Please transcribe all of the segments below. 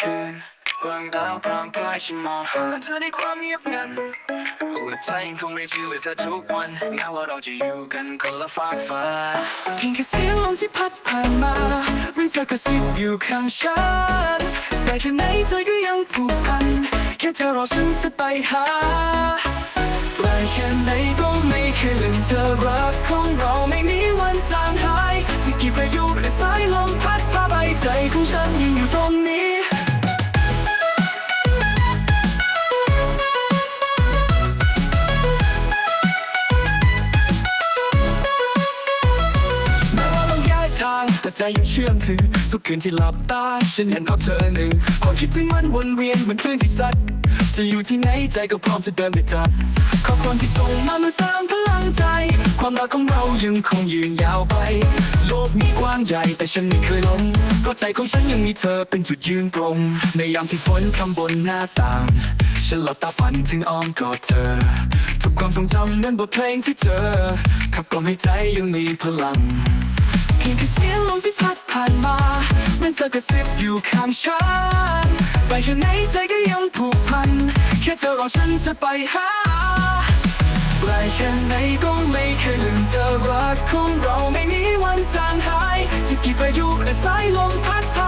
คืนดวงดาวพร้อมกลายฉันมองหาเธอในความเงียบงันหัวใจยังคงไม่เชื่อเธอทุกวันแม้ว่าเราจะอยู่กันคนละฟากฟ้าเพียงแค่เสียงลมที่พัดผ่านมาเรื่องเธอกระซิบอยู่ข้างฉันแต่แค่ไหนใจก็ยังผูกพัน แค่เธอรอฉันจะไปหาไกลแค่ไหนก็ไม่เคยลืมเธอรักของเราไม่มีวันจางหายที่กี่พายุและสายลมพัดพาไปใจของฉันยังอยู่ตรงนี้าง แต่ใจยังเชื่อมถึง ทุกคืนที่หลับตา ฉันเห็นภาพเธอหนึ่งความคิดถึงมันวนเวียนเหมือนคลื่นที่ซัดจะอยู่ที่ไหนใจก็พร้อมจะเดินไปจับขอบคุณที่ส่งมาเมื่อเติมพลังใจ ความรักของเรายังคงยืนยาวไป โลกมีกว้างใหญ่แต่ฉันไม่เคยล้มเพราะใจของฉันยังมีเธอเป็นจุดยืนตรง ในยามที่ฝนพรำบนหน้าต่าง ฉันหลับตาฝันถึงอ้อมกอดเธอ ทุกความทรงจำนั้นบทเพลงที่เจอขับกล่อมให้ใจยังมีพลัง เพียงแค่เสียงลมที่พัดผ่านมา มันเธอกระซิบอยู่ข้างฉันไปแค่ไหนใจก็ยังผูกพัน แค่เธอรอฉันจะไปหาไกลแค่ไหนก็ไม่เคยลืมเธอรักของเราไม่มีวันจางหายจะกี่ประยุและสายลมพัดผ่าน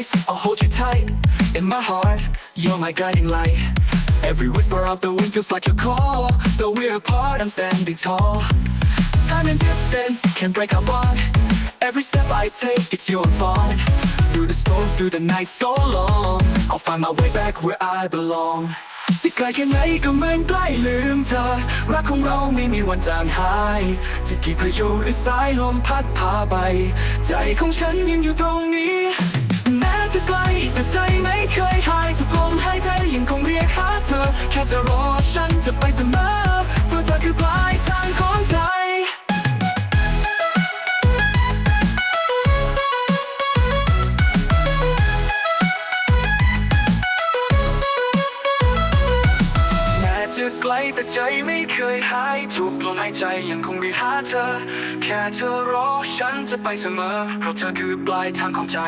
the space, I'll hold you tight in my heart. You're my guiding light. Every whisper of the wind feels like a call. Though we're apart, I'm standing tall. Time and distance can break our bond. Every step I take, it's your fault. Through the storms, through the night so long, I'll find my way back where I belong. ที่ไกลแค่ไหนก็เหมือนใกล้ลืมเธอ รักของเราไม่มีวันจางหาย จะกี่พายุหรือสายลมพัดพาไป ใจของฉันยังอยู่ตรงนี้ จะไปเสมอเพราะเธอคือปลายทางของใจแม้จะไกลแต่ใจไม่เคยหายทุกลมหายใจยังคงเรีหาเธอ แค่เธอรอฉันจะไปเสมอ เพราะเธอคือปลายทางของใจ